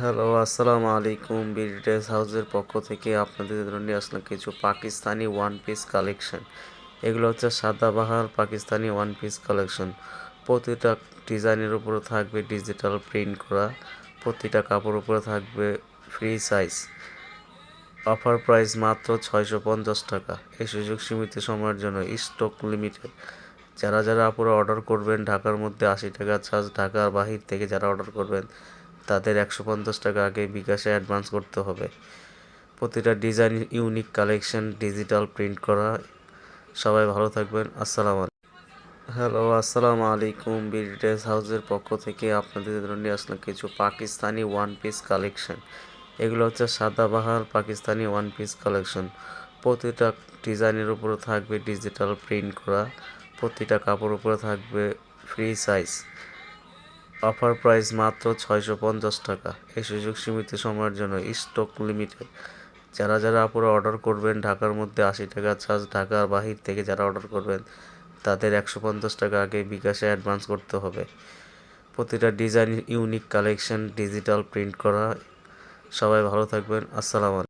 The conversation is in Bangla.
হ্যালো, আসসালামু আলাইকুম বিডিটেস হাউসের পক্ষ থেকে আপনাদের নিয়ে আসলাম কিছু পাকিস্তানি ওয়ান পিস কালেকশন এগুলো হচ্ছে Sadabahar Pakistani one piece collection প্রতিটা ডিজাইনের উপরে থাকবে ডিজিটাল প্রিন্ট করা। প্রতিটা কাপড় উপরে থাকবে ফ্রি সাইজ অফার প্রাইস মাত্র ছয়শো পঞ্চাশ টাকা। এই সুযোগ সীমিত সময়ের জন্য স্টক লিমিটেড যারা যারা আপুরা অর্ডার করবেন, ঢাকার মধ্যে আশি টাকা চার্জ ঢাকার বাহির থেকে যারা অর্ডার করবেন তাদের একশো পঞ্চাশ টাকা আগে বিকাশে অ্যাডভান্স করতে হবে। প্রতিটা design unique collection digital print করা। সবাই ভালো থাকবেন। আসসালাম হ্যালো আসসালামু আলাইকুম। বিডিটেস হাউসের পক্ষ থেকে আপনাদের জন্য নিয়ে আসলাম কিছু পাকিস্তানি ওয়ান পিস কালেকশন এগুলো হচ্ছে Sadabahar Pakistani one piece collection প্রতিটা ডিজাইনের উপরে থাকবে ডিজিটাল প্রিন্ট করা। প্রতিটা কাপড় উপরে থাকবে ফ্রি সাইজ অফার প্রাইস মাত্র ছয়শো পঞ্চাশ টাকা। এই সুযোগ সীমিত সময়ের জন্য স্টক লিমিটেড। যারা যারা আপুরা অর্ডার করবেন, ঢাকার মধ্যে আশি টাকা চার্জ, ঢাকার বাহির থেকে যারা অর্ডার করবেন, তাদের একশো পঞ্চাশ টাকা আগে বিকাশে অ্যাডভান্স করতে হবে। প্রতিটা design unique collection digital print করা। সবাই ভালো থাকবেন। আসসালামু